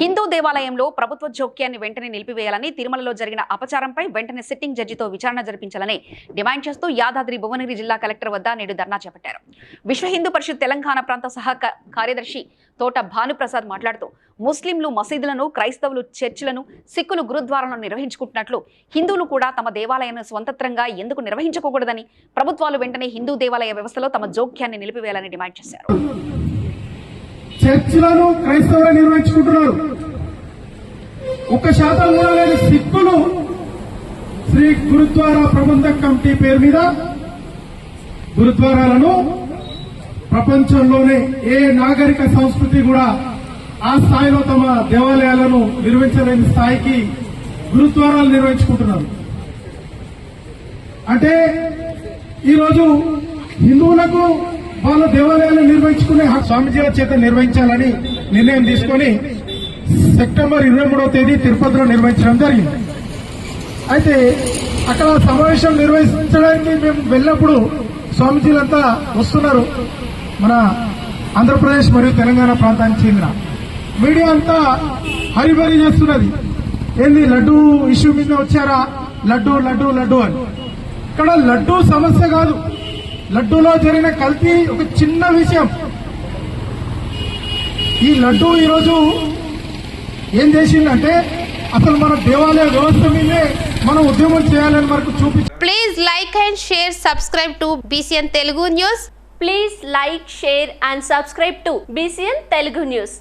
హిందూ దేవాలయంలో ప్రభుత్వ జోక్యాన్ని వెంటనే నిలిపివేయాలని తిరుమలలో జరిగిన అపచారంపై వెంటనే సిట్టింగ్ జడ్జితో విచారణ జరిపించాలని డిమాండ్ చేస్తూ యాదాద్రి భువనగిరి జిల్లా కలెక్టర్ వద్ద నేడు ధర్నా చేపట్టారు. విశ్వ హిందూ పరిషత్ తెలంగాణ ప్రాంత సహా కార్యదర్శి తోట భానుప్రసాద్ మాట్లాడుతూ ముస్లింలు మసీదులను క్రైస్తవులు చర్చిలను సిక్కులు గురుద్వారాలను నిర్వహించుకుంటున్నట్లు హిందువులు కూడా తమ దేవాలయాన్ని స్వతంత్రంగా ఎందుకు నిర్వహించుకోకూడదని ప్రభుత్వాలు వెంటనే హిందూ దేవాలయ వ్యవస్థలో తమ జోక్యాన్ని నిలిపివేయాలని డిమాండ్ చేశారు. చర్చిలను క్రైస్తవులు నిర్వహించుకుంటున్నారు. ఒక్క శాతం కూడా లేని సిక్కులు శ్రీ గురుద్వారా ప్రబంధక్ కమిటీ పేరు మీద గురుద్వారాలను ప్రపంచంలోనే ఏ నాగరిక సంస్కృతి కూడా ఆ స్థాయిలో తమ దేవాలయాలను నిర్వహించలేని స్థాయికి గురుద్వారాలు నిర్వహించుకుంటున్నారు. అంటే ఈరోజు హిందువులకు వాళ్ళ దేవాలయాలు నిర్వహించుకునే స్వామిజీల చేత నిర్వహించాలని నిర్ణయం తీసుకొని సెప్టెంబర్ ఇరవై మూడవ తేదీ తిరుపతిలో నిర్వహించడం జరిగింది. అయితే అక్కడ సమావేశం నిర్వహించడానికి మేము వెళ్ళినప్పుడు స్వామిజీలంతా వస్తున్నారు. మన ఆంధ్రప్రదేశ్ మరియు తెలంగాణ ప్రాంతానికి చెందిన మీడియా అంతా హరిబరి చేస్తున్నది. ఏంది లడ్డు ఇష్యూ మీద వచ్చారా? లడ్డు లడ్డు లడ్డు అని. ఇక్కడ లడ్డు సమస్య కాదు. లడ్డూలో జరిగిన కల్తీ ఒక చిన్న విషయం. ఈ లడ్డూ ఈరోజు ఏం చేసిందంటే అసలు మన దేవాలయ వ్యవస్థ మీదే మనం ఉద్యమం చేయాలని మనకు చూపి please like and share subscribe to BCN Telugu news please like share and subscribe to BCN Telugu news